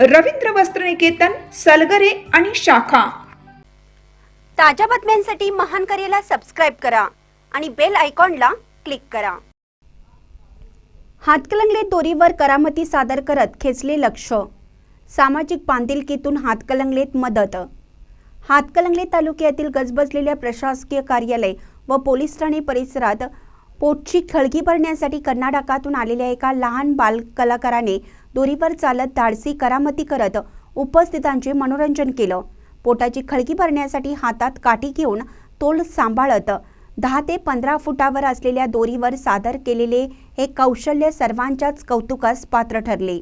रवींद्र वस्त्रनिकेतन सलगरे आणि शाखा. ताज्या बातम्यांसाठी महान करेला सबस्क्राईब करा आणि बेल आयकॉनला क्लिक करा. हातकलंगले दोरीवर करामती सादर करत खेचले लक्ष. सामाजिक बांधिलकीतून हातकलंगलेत मदत. हातकलंगले तालुक्यातील गजबजलेल्या प्रशासकीय कार्यालय व पोलीस ठाणे परिसरात पोटची खळगी भरण्यासाठी कर्नाटकातून आलेल्या एका लहान बाल कलाकाराने दोरीवर चालत धाडसी करामती करत उपस्थितांचे मनोरंजन केलं. पोटाची खळगी भरण्यासाठी हातात काठी घेऊन तोल सांभाळत दहा ते पंधरा फुटावर असलेल्या दोरीवर सादर केलेले हे कौशल्य सर्वांच्याच कौतुकास पात्र ठरले.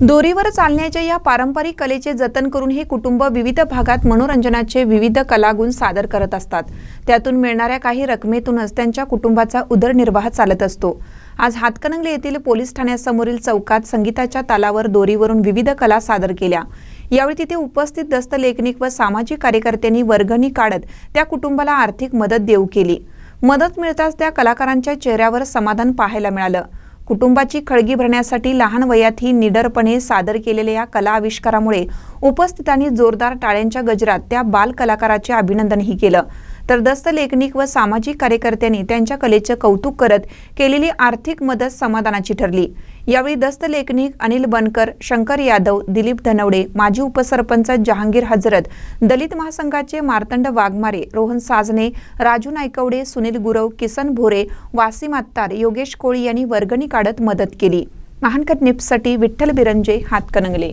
दोरीवर चालण्याच्या या पारंपरिक कलेचे जतन करून हे कुटुंब विविध भागात मनोरंजनाचे विविध कलागुण सादर करत असतात. त्यातून मिळणाऱ्या काही रकमेतूनच त्यांच्या कुटुंबाचा उदरनिर्वाह चालत असतो. आज हातकणंगले येथील पोलीस ठाण्यासमोरील चौकात संगीताच्या तालावर दोरीवरून विविध कला सादर केल्या. यावेळी तिथे उपस्थित दस्त लेखनिक व सामाजिक कार्यकर्त्यांनी वर्गणी काढत त्या कुटुंबाला आर्थिक मदत देऊ केली. मदत मिळताच त्या कलाकारांच्या चेहऱ्यावर समाधान पाहायला मिळालं. कुटुंबाची खळगी भरण्यासाठी लहान वयातही निडरपणे सादर केलेल्या या कला आविष्कारामुळे उपस्थितांनी जोरदार टाळ्यांच्या गजरात त्या बालकलाकाराचे अभिनंदनही केलं. तर दस्त लेखनिक व सामाजिक कार्यकर्त्यांनी त्यांच्या कलेचं कौतुक करत केलेली आर्थिक मदत समाधानाची ठरली. यावेळी दस्त लेखनिक अनिल बनकर शंकर यादव दिलीप धनवडे माजी उपसरपंच जहांगीर हजरत दलित महासंघाचे मार्तंड वाघमारे रोहन साजने राजू नायकवडे सुनील गुरव किसन भोरे वासिम अत्तार योगेश कोळी यांनी वर्गणी काढत मदत केली. महानकट निप्ससाठी विठ्ठल बिरंजे हातकणंगले.